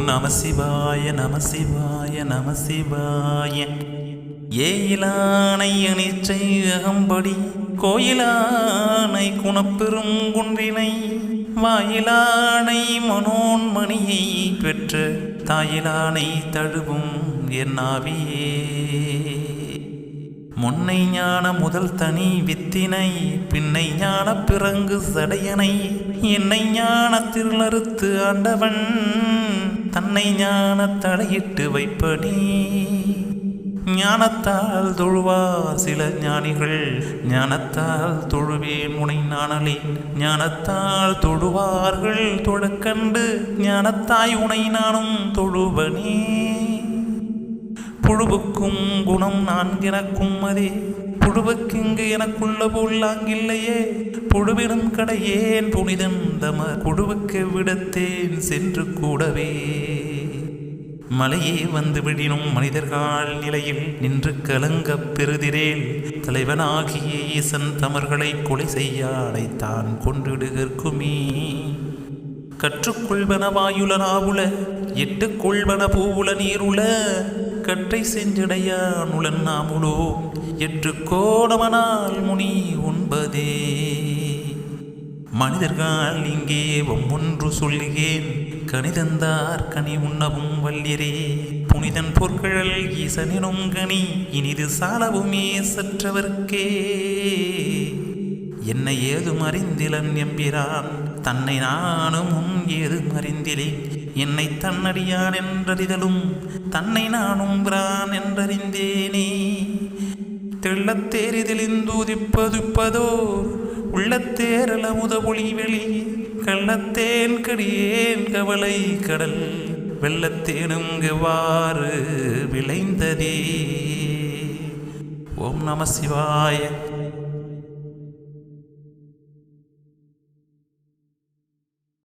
நம சிவாய நம சிவாய நம சிவாய ஏயிலானை அணிச்சை அகம்படி கோயிலானை குணப்பெரும் குன்றினை வாயிலானை மனோன்மணியை பெற்ற தாயிலானை தழுவும் என்னாவியே முன்னை ஞான முதல் தனி வித்தினை பின்னை ஞான பிறங்கு சடையனை என்னை ஞான திருளறுத்து ஆண்டவன் தன்னை ஞான தலையிட்டு வைப்படி. ஞானத்தால் தொழுவார் சில ஞானிகள் ஞானத்தால் தொழுவேன் முனை நாணலே ஞானத்தால் தொழுவார்கள் தொழக்கண்டு ஞானத்தாய் உனை நானும் தொழுவனே. புழுவுக்கும் குணம் நான்கெனக்கும் அதே. புழுவுக்கிங்கு எனக்குள்ள போல் அங்கில்லையே கடையேன் புனிதன் தம குழுவுக்கு விடத்தேன் சென்று கூடவே. மலையே வந்து விடினும் மனிதர்கள் நிலையில் நின்று கலங்கப் பெறுதிரேல். தலைவனாகிய ஈசன் தமர்களை கொலை செய்ய அடைத்தான் கொன்றிடுகற்குமே. கற்றுக்கொள்வன வாயுலனாவுல எட்டுக்கொள்வன பூவுல நீருள கற்றை செஞ்சடையானுலன் நாமுலோ என்று கோடமனால் முனி உண்பதே. மனிதர்கள் இங்கே ஒன்று சொல்லுகேன் கணிதந்தார் கனி உண்ணவும் வல்லிரே புனிதன் பொற்கழல் ஈசனினும் கனி இனிது சாலவுமே சற்றவர்க்கே. என்னை ஏதும் அறிந்திலன் எம்பிரான் தன்னை நானும் உன் ஏதும் அறிந்திலேன் என்னை தன்னடியான் என்றறிதலும் தன்னை நானும் பிரான் என்றறிந்தேனே. தெள்ளத்தேரிதிலிந்தூதிப்பதுப்பதோ உள்ளத்தேரல முதபொழி வெளி கள்ளத்தேன் கடியேன் கவலை கடல் வெள்ளத்தேனும் எவ்வாறு விளைந்ததே. ஓம் நம சிவாய